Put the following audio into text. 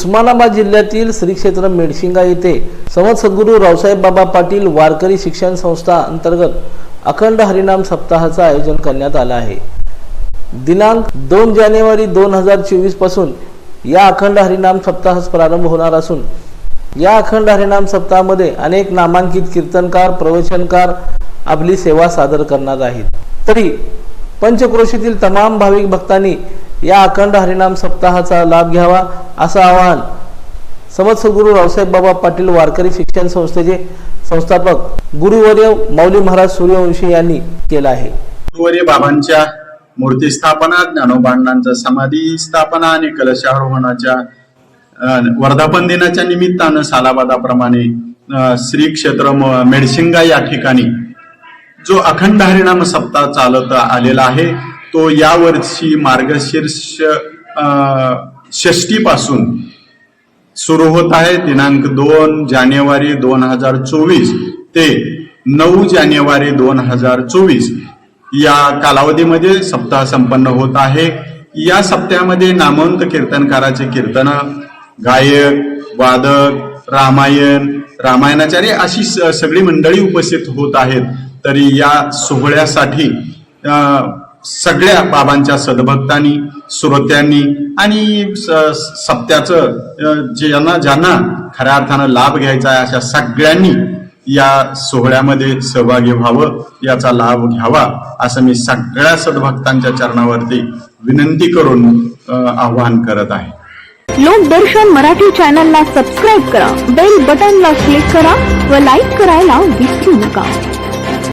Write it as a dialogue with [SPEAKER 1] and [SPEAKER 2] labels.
[SPEAKER 1] उस्मानाबाद जिल्ह्यातील श्री क्षेत्र मेडशिंगा येथे समत सद्गुरू रावसाहेब बाबा पाटील वारकरी शिक्षण संस्था अंतर्गत अखंड हरिनाम सप्ताहाचं आयोजन करण्यात आलं आहे. दिनांक दोन जानेवारी दोन हजार चोवीसपासून या अखंड हरिनाम सप्ताहास प्रारंभ होणार असून या अखंड हरिनाम सप्ताहामध्ये अनेक नामांकित कीर्तनकार प्रवचनकार आपली सेवा सादर करणार आहेत. तरी पंचक्रोशीतील तमाम भाविक भक्तांनी या अखंड हरिनाम सप्ताहाचा लाभ घ्यावा असं आवाहन समत रावसाहेब बाबा पाटील वारकरी शिक्षण संस्थेचे संस्थापक गुरुवर्य माऊली महाराज सूर्यवंशी यांनी केलं आहे.
[SPEAKER 2] गुरुवर्य बाबांच्या मूर्ती स्थापना ज्ञानोबांडांचा समाधी स्थापना आणि कलशारोहणाच्या वर्धापन दिनाच्या निमित्तानं सालाबादाप्रमाणे श्री क्षेत्र मेडशिंगा या ठिकाणी जो अखंड हरिणाम सप्ताह चालत आलेला आहे तो यावर्षी मार्गशीर्ष षष्टी पासून सुरू होत आहे. दिनांक दोन जानेवारी दोन हजार चोवीस ते नऊ जानेवारी दोन हजार चोवीस. या कालावधीमध्ये सप्ताह संपन्न होत आहे. या सप्त्यामध्ये नामवंत कीर्तनकाराचे कीर्तन गायक वादक रामायण रामायणाचार्य अशी स- सगळी मंडळी उपस्थित होत आहेत. तरी या सोहळ्यासाठी सगळ्या बाबांच्या सद्भक्तांनी श्रोत्यांनी आणि स- सप्त्याचं ज्यांना ज्यांना खऱ्या अर्थानं लाभ घ्यायचा आहे अशा सगळ्यांनी या सोहळ्यामध्ये सहभागी व्हावं याचा लाभ घ्यावा असं मी सगळ्या सद्भक्तांच्या चरणावरती विनंती करून आवाहन करत आहे.
[SPEAKER 3] लोकदर्शन मराठी चॅनलला सबस्क्राईब करा बेल बटनला क्लिक करा व लाईक करायला विसरू नका.